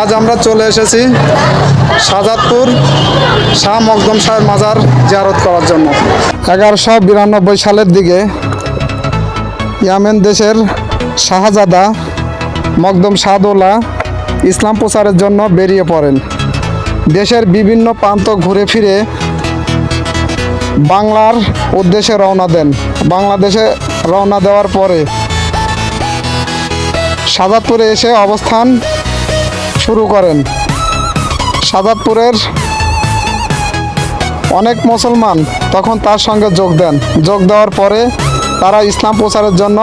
আজ আমরা চলে এসেছি সাজাদপুর শাহ মকদম শাহের মাজার জিয়ারত করার জন্য। এগারোশো বিরানব্বই সালের দিকে ইয়ামেন দেশের শাহজাদা মকদম শাহদৌলা ইসলাম প্রচারের জন্য বেরিয়ে পড়েন। দেশের বিভিন্ন প্রান্ত ঘুরে ফিরে বাংলার উদ্দেশ্যে রওনা দেন। বাংলাদেশে রওনা দেওয়ার পরে সাজাদপুরে এসে অবস্থান শুরু করেন। সাজাদপুরের অনেক মুসলমান তখন তার সঙ্গে যোগ দেন। যোগ দেওয়ার পরে তারা ইসলাম প্রচারের জন্য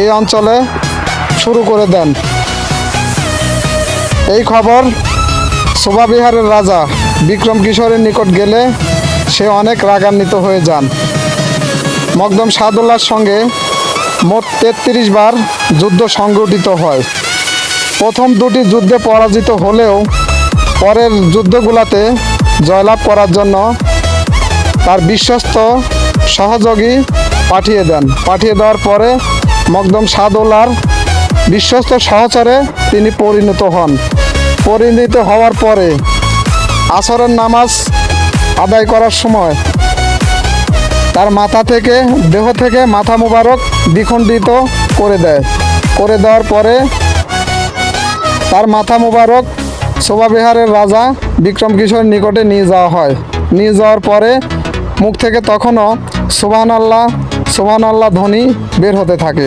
এই অঞ্চলে শুরু করে দেন। এই খবর শোভাবিহারের রাজা বিক্রম কিশোরের নিকট গেলে সে অনেক রাগান্বিত হয়ে যান। মকদম শাহদুল্লাহর সঙ্গে মোট তেত্রিশ বার যুদ্ধ সংগঠিত হয়। প্রথম দুটি যুদ্ধে পরাজিত হলেও পরের যুদ্ধগুলোতে জয়লাভ করার জন্য তার বিশ্বস্ত সহযোগী পাঠিয়ে দেন। পাঠিয়ে দেওয়ার পরে মকদম শাহদৌলার বিশ্বস্ত সহচরে তিনি পরিণত হন। পরিণত হওয়ার পরে আসরের নামাজ আদায় করার সময় তার মাথা থেকে, দেহ থেকে মাথা মুবারক দ্বিখণ্ডিত করে দেয়। করে দেওয়ার পরে তার মাথা মুবারক, শোভাবিহারের রাজা বিক্রম কিশোর নিকটে নিয়ে যাওয়া হয়। নিয়ে যাওয়ার পরে মুখ থেকে তখনও সুবহান আল্লাহ সুবহান আল্লাহ ধ্বনি বের হতে থাকে।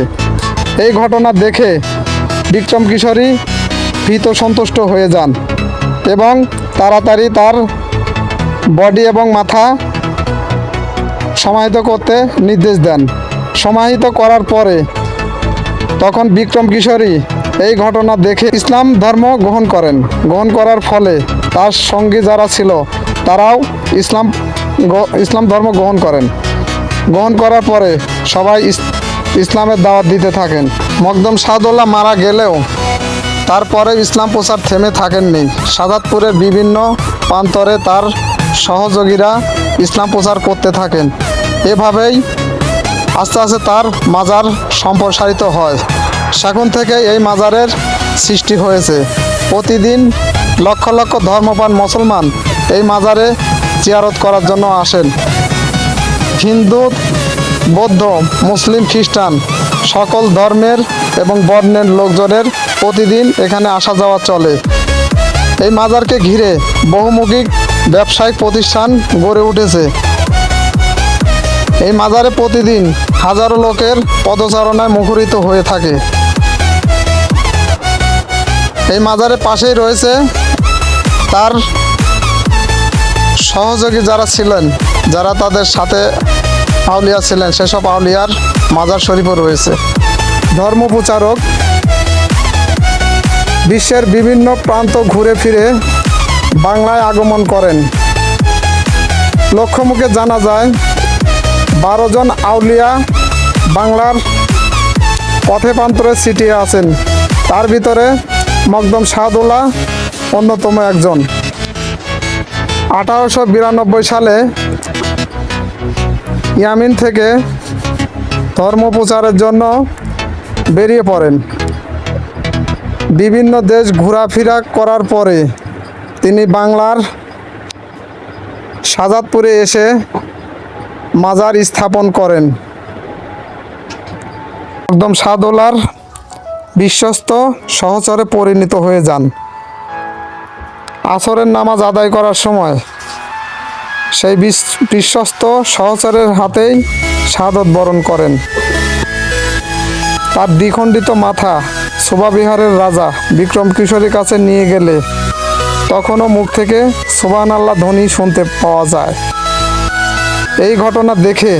এই ঘটনা দেখে বিক্রম কিশোরী ভীত সন্তুষ্ট হয়ে যান এবং তাড়াতাড়ি তার বডি এবং মাথা সমাহিত করতে নির্দেশ দেন। সমাহিত করার পরে তখন বিক্রম কিশোরী এই ঘটনা দেখে ইসলাম ধর্ম গ্রহণ করেন। গ্রহণ করার ফলে তার সঙ্গী যারা ছিল, তারাও ইসলাম ইসলাম ধর্ম গ্রহণ করেন। গ্রহণ করার পরে সবাই ইসলামের দাওয়াত দিতে থাকেন। মকদম সাদুল্লাহ মারা গেলেও তারপরে ইসলাম প্রচার থেমে থাকেননি। সাদাতপুরের বিভিন্ন প্রান্তরে তার সহযোগীরা ইসলাম প্রচার করতে থাকেন। এভাবেই আস্তে আস্তে তার মাজার সম্প্রসারিত হয়। সেখান থেকে এই মাজারের সৃষ্টি হয়েছে। প্রতিদিন লক্ষ লক্ষ ধর্মপান মুসলমান এই মাজারে জিয়ারত করার জন্য আসেন। হিন্দু, বৌদ্ধ, মুসলিম, খ্রিস্টান সকল ধর্মের এবং বর্ণের লোকজনের প্রতিদিন এখানে আসা যাওয়া চলে। এই মাজারকে ঘিরে বহুমুখী ব্যবসায়িক প্রতিষ্ঠান গড়ে উঠেছে। এই মাজারে প্রতিদিন হাজারো লোকের পদচারণায় মুখরিত হয়ে থাকে। এই মাজারের পাশেই রয়েছে তার সহযোগী যারা ছিলেন, যারা তাদের সাথে আউলিয়া ছিলেন, সেসব আউলিয়ার মাজার শরীফও রয়েছে। ধর্ম প্রচারক বিশ্বের বিভিন্ন প্রান্ত ঘুরে ফিরে বাংলায় আগমন করেন। লক্ষ্যমুখে জানা যায় বারো জন আউলিয়া বাংলার পথে প্রান্তরে ছিটিয়ে আছেন। তার ভিতরে মকদম শাহদুল্লাহ অন্যতম একজন। আঠারোশো বিরানব্বই সালে ইয়ামিন থেকে ধর্ম প্রচারের জন্য বেরিয়ে পড়েন। বিভিন্ন দেশ ঘোরাফেরা করার পরে তিনি বাংলার সাজাদপুরে এসে মাজার স্থাপন করেন। একদম সাদোলার বিশ্বস্ত সহচরে পরিণত হয়ে যান। আসরের নামাজ আদায় করার সময় সেই বিশ- বিশ্বস্ত সহচরের হাতেই শাহাদত বরণ করেন। তার দ্বিখণ্ডিত মাথা শোভাবিহারের রাজা বিক্রম কিশোরের কাছে নিয়ে গেলে তখনও মুখ থেকে সোবান আল্লাহ ধ্বনি শুনতে পাওয়া যায়। এই ঘটনা দেখে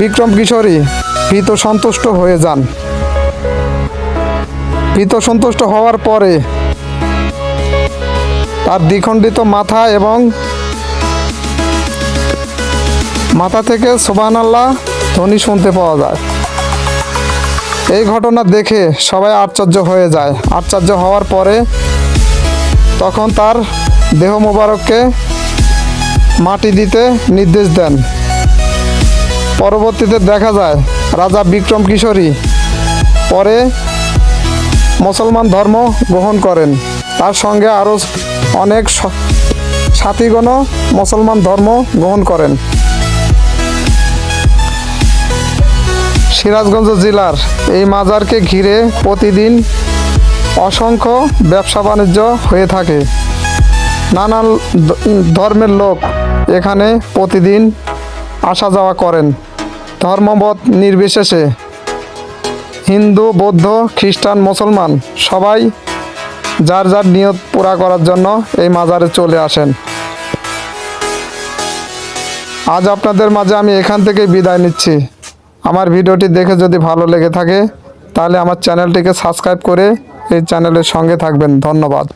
বিক্রম কিশোরী ভীত সন্তুষ্ট হয়ে যান। ভীত সন্তুষ্ট হওয়ার পরে তার দ্বিখণ্ডিত মাথা এবং মাথা থেকে সোবান আল্লাহ ধ্বনি শুনতে পাওয়া যায়। এই ঘটনা দেখে সবাই আশ্চর্য হয়ে যায়। আশ্চর্য হওয়ার পরে তখন তার দেহ মোবারককে মাটি দিতে নির্দেশ দেন। পরবর্তীতে দেখা যায়, রাজা বিক্রম কিশোরী পরে মুসলমান ধর্ম গ্রহণ করেন। তার সঙ্গে আরও অনেক সাথীগণও মুসলমান ধর্ম গ্রহণ করেন। সিরাজগঞ্জ জেলার এই মাজারকে ঘিরে প্রতিদিন অসংখ্য ব্যবসা বাণিজ্য হয়ে থাকে। নানান ধর্মের লোক এখানে প্রতিদিন আসা যাওয়া করেন। ধর্মমত নির্বিশেষে হিন্দু, বৌদ্ধ, খ্রিস্টান, মুসলমান সবাই যার যার নিয়ত পুরা করার জন্য এই মাজারে চলে আসেন। আজ আপনাদের মাঝে আমি এখান থেকে বিদায় নিচ্ছি। আমার ভিডিওটি দেখে যদি ভালো লেগে থাকে, তাহলে আমার চ্যানেলটিকে সাবস্ক্রাইব করে এই চ্যানেলের সঙ্গে থাকবেন। ধন্যবাদ।